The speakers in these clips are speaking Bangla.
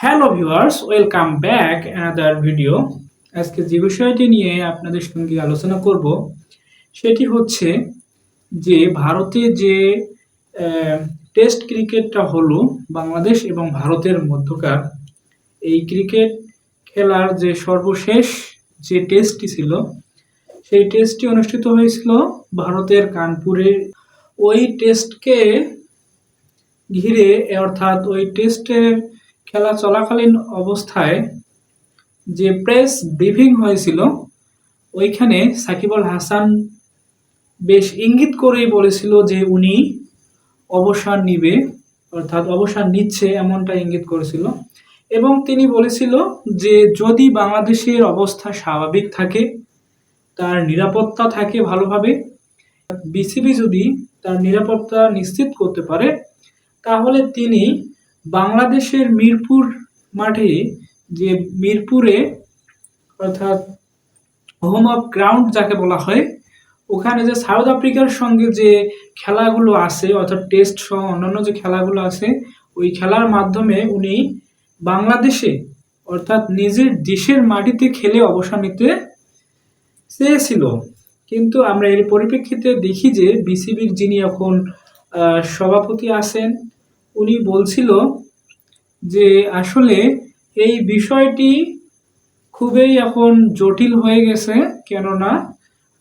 Hello viewers welcome back another video আজকে যে বিষয়টি নিয়ে আপনাদের সঙ্গে আলোচনা করব, সেটি হচ্ছে যে ভারতে যে টেস্ট ক্রিকেটটা হলো বাংলাদেশ এবং ভারতের মধ্যকার, এই ক্রিকেট খেলার যে সর্বশেষ যে টেস্টটি ছিল, সেই টেস্টটি অনুষ্ঠিত হয়েছিল ভারতের কানপুরে ওই টেস্টকে ঘিরে, অর্থাৎ ওই টেস্টের খেলা চলাকালীন অবস্থায় যে প্রেস ব্রিফিং হয়েছিল, ওইখানে সাকিব আল হাসান বেশ ইঙ্গিত করেই বলেছিল যে উনি অবসর নিবে, অর্থাৎ অবসর নিচ্ছে এমনটা ইঙ্গিত করেছিল। এবং তিনি বলেছিল যে যদি বাংলাদেশের অবস্থা স্বাভাবিক থাকে, তার নিরাপত্তা থাকে ভালোভাবে, বিসিবি যদি তার নিরাপত্তা নিশ্চিত করতে পারে, তাহলে তিনি বাংলাদেশের মিরপুর মাঠে যে মিরপুরে অর্থাৎ হোম অফ গ্রাউন্ড যাকে বলা হয়, ওখানে যে সাউথ আফ্রিকার সঙ্গে যে খেলাগুলো আছে, অর্থাৎ টেস্ট সহ অন্যান্য যে খেলাগুলো আছে, ওই খেলার মাধ্যমে উনি বাংলাদেশে অর্থাৎ নিজের দেশের মাটিতে খেলে অবসর নিতে চেয়েছিল। কিন্তু আমরা এর পরিপ্রেক্ষিতে দেখি যে বিসিবির যিনি এখন সভাপতি আছেন উনি বলছিল যে আসলে এই বিষয়টি খুবই এখন জটিল হয়ে গেছে, কেননা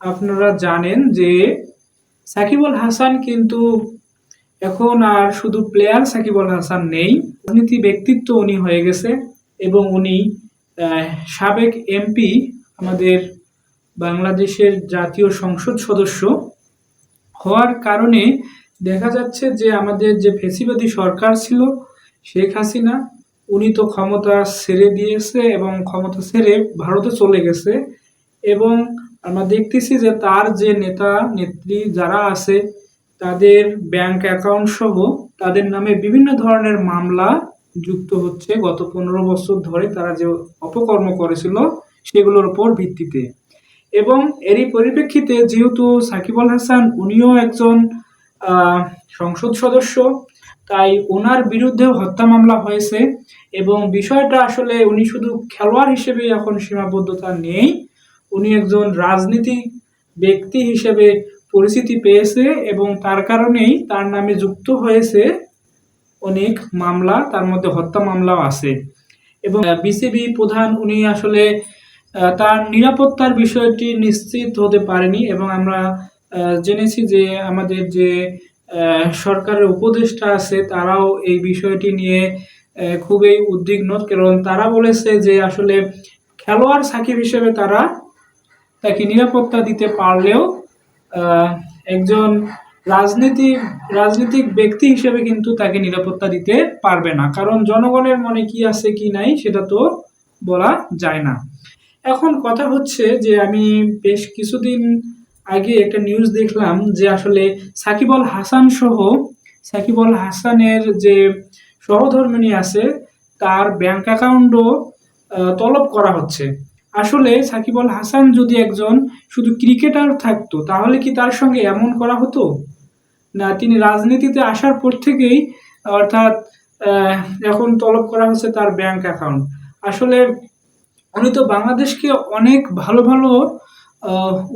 আপনারা জানেন যে সাকিব আল হাসান কিন্তু এখন আর শুধু প্লেয়ার সাকিব আল হাসান নেই রাজনীতি ব্যক্তিত্ব উনি হয়ে গেছে এবং উনি সাবেক এমপি আমাদের বাংলাদেশের জাতীয় সংসদ সদস্য হওয়ার কারণে দেখা যাচ্ছে যে আমাদের যে ফেসিবাদী সরকার ছিল, শেখ হাসিনা, উনি তো ক্ষমতা ছেড়ে দিয়েছে এবং ক্ষমতা ছেড়ে ভারতে চলে গেছে এবং আমরা দেখতেছি যে তার যে নেতা, নেত্রী যারা আছে, তাদের ব্যাংক অ্যাকাউন্ট সহ তাদের নামে বিভিন্ন ধরনের মামলা যুক্ত হচ্ছে। গত পনেরো বছর ধরে তারা যে অপকর্ম করেছিল সেগুলোর উপর ভিত্তিতে। এবং এরই পরিপ্রেক্ষিতে যেহেতু সাকিব আল হাসান, উনিও একজন সংসদ সদস্য, তাই ওনার বিরুদ্ধে হত্যা মামলা হয়েছে এবং বিষয়টা আসলে উনি শুধু খেলোয়াড় হিসেবে এখন সীমাবদ্ধতা নেই, উনি একজন রাজনীতিক ব্যক্তি হিসেবে পরিচিতি পেয়েছে এবং তার কারণেই তার নামে যুক্ত হয়েছে অনেক মামলা, তার মধ্যে হত্যা মামলাও আছে। এবং বিসিবি প্রধান উনি আসলে তার নিরাপত্তার বিষয়টি নিশ্চিত হতে পারেনি এবং আমরা জেনেছি যে আমাদের যে সরকারের উপদেষ্টা আছে, তারাও এই বিষয়টি নিয়ে খুবই উদ্বিগ্ন। কারণ তারা বলেছে যে আসলে খেলোয়াড় সাকিব হিসেবে তারা তাকে নিরাপত্তা দিতে পারলেও একজন রাজনীতি, রাজনৈতিক ব্যক্তি হিসেবে কিন্তু তাকে নিরাপত্তা দিতে পারবে না। কারণ জনগণের মনে কি আছে, কি নাই, সেটা তো বলা যায় না। এখন কথা হচ্ছে যে আমি বেশ কিছুদিন আগে একটা নিউজ দেখলাম যে আসলে সাকিব আল হাসান সহ, সাকিব আল হাসানের যে সহধর্মিনী আছে, তার ব্যাংক অ্যাকাউন্টও তলব করা হচ্ছে। আসলে সাকিব আল হাসান যদি একজন শুধু ক্রিকেটার থাকতো, তাহলে কি তার সঙ্গে এমন করা হতো? না, তিনি রাজনীতিতে আসার পর থেকেই, অর্থাৎ এখন তলব করা হচ্ছে তার ব্যাংক অ্যাকাউন্ট আসলে উনি তো বাংলাদেশকে অনেক ভালো ভালো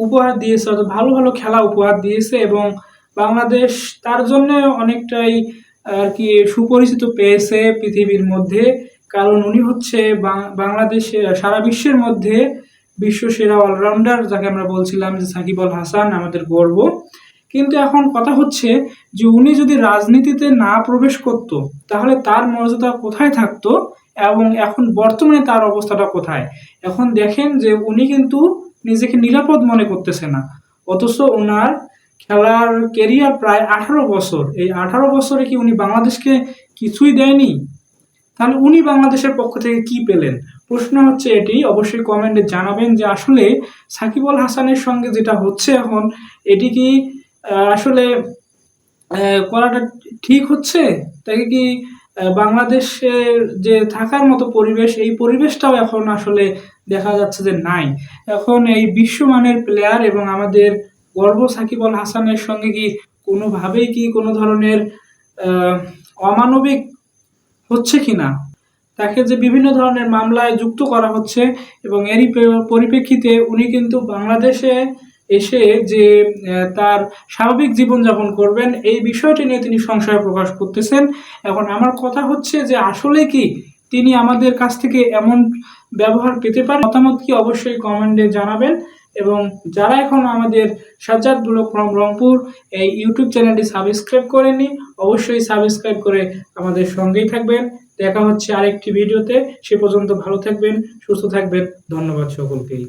উপহার দিয়েছে, অর্থাৎ ভালো ভালো খেলা উপহার দিয়েছে এবং বাংলাদেশ তার জন্য অনেকটাই আর কি সুপরিচিত পেয়েছে পৃথিবীর মধ্যে। কারণ উনি হচ্ছে বাংলাদেশে, সারা বিশ্বের মধ্যে বিশ্ব সেরা অলরাউন্ডার যাকে আমরা বলছিলাম যে সাকিব আল হাসান, আমাদের গর্ব। কিন্তু এখন কথা হচ্ছে যে উনি যদি রাজনীতিতে না প্রবেশ করত, তাহলে তার মর্যাদা কোথায় থাকতো এবং এখন বর্তমানে তার অবস্থাটা কোথায়? এখন দেখেন যে উনি কিন্তু নিজেকে নিরাপদ মনে করতেছে না। অথচ ওনার খেলার কেরিয়ার প্রায় আঠারো বছর। এই আঠারো বছরে কি উনি বাংলাদেশকে কিছুই দেয়নি? তাহলে উনি বাংলাদেশের পক্ষ থেকে কি পেলেন? প্রশ্ন হচ্ছে এটি। অবশ্যই কমেন্টে জানাবেন যে আসলে সাকিব আল হাসানের সঙ্গে যেটা হচ্ছে এখন, এটি কি আসলে করাটা ঠিক হচ্ছে? তাকে কি বাংলাদেশের যে থাকার মতো পরিবেশ, এই পরিবেশটাও এখন আসলে দেখা যাচ্ছে যে নাই। এখন এই বিশ্বমানের প্লেয়ার এবং আমাদের গর্ব সাকিব আল হাসানের সঙ্গে কি কোনোভাবেই কি কোনো ধরনের অমানবিক হচ্ছে কি না? তাকে যে বিভিন্ন ধরনের মামলায় যুক্ত করা হচ্ছে এবং এরই পরিপ্রেক্ষিতে উনি কিন্তু বাংলাদেশে এসে যে তার স্বাভাবিক জীবনযাপন করবেন, এই বিষয়টি নিয়ে তিনি সংশয় প্রকাশ করতেছেন। এখন আমার কথা হচ্ছে যে, আসলে কি তিনি আমাদের কাছ থেকে এমন ব্যবহার পেতে পারেন? মতামত কি অবশ্যই কমেন্টে জানাবেন এবং যারা এখন আমাদের সাজ্জাদ ব্লক ফ্রম রংপুর এই ইউটিউব চ্যানেলটি সাবস্ক্রাইব করেননি, অবশ্যই সাবস্ক্রাইব করে আমাদের সঙ্গেই থাকবেন। দেখা হচ্ছে আরেকটি ভিডিওতে। সে পর্যন্ত ভালো থাকবেন, সুস্থ থাকবেন। ধন্যবাদ সকলকেই।